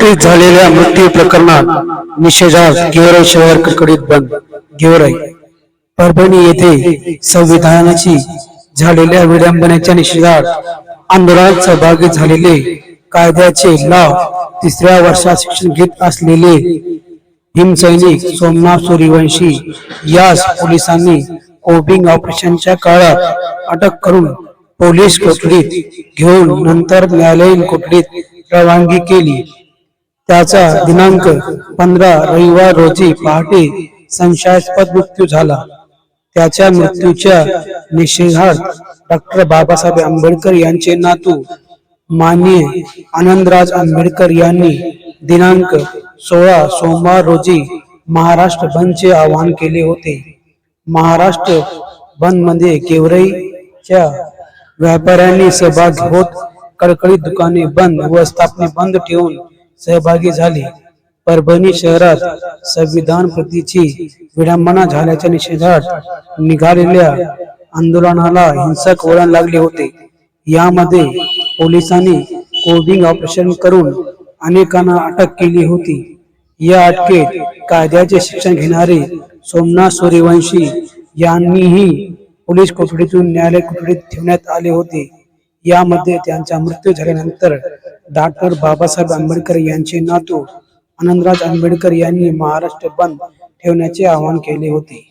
नुकतीच झालेल्या मृत्यू प्रकरणात निषेधार्थ गेवराई शहर कडकडीत बंद. गेवराई परभणी येथे संविधानाची झालेल्या विडंबनेच्या निषेधार्थ आंदोलनात सहभागी झालेले कायद्याचे लाभ तिसऱ्या वर्षात शिक्षण घेत असलेले भीमसैनिक सोमनाथ सूर्यवंशी यास पोलिसांनी कोबिंग ऑपरेशनच्या काळात अटक करून पोलीस कोठडीत घेऊन नंतर न्यायालयीन कोठडीत रवानगी केली. त्याचा दिनांक पंधरा रविवार रोजी पहाटे संशयास्पद मृत्यू झाला. त्याच्या मृत्यूच्या निषेधार्थ डॉक्टर बाबासाहेब आंबेडकर यांचे नातू माननीय आनंदराज आंबेडकर यांनी दिनांक सोळा सोमवार रोजी महाराष्ट्र बंदचे आवाहन केले होते. महाराष्ट्र बंदमध्ये गेवराईच्या व्यापाऱ्यांनी सहभागी होत कडकडीत दुकाने बंद व स्थापने बंद ठेवून सहभागी झाले. परभणी शहरात संविधान प्रतीची विडंबना झाल्याच्या निषेधात निघालेल्या आंदोलनाला हिंसक वळण लागले होते. यामध्ये पोलिसांनी कोबिंग ऑपरेशन करून अनेकांना अटक केली होती. या अटकेत कायद्याचे शिक्षण घेणारे सोमनाथ सूर्यवंशी यांनीही पोलीस कोठडीतून न्यायालय कोठडीत ठेवण्यात आले होते. यामध्ये त्यांचा मृत्यू झाल्यानंतर डॉक्टर बाबासाहेब आंबेडकर यांचे नातू आनंदराज आंबेडकर यांनी महाराष्ट्र बंद ठेवण्याचे आवाहन केले होते.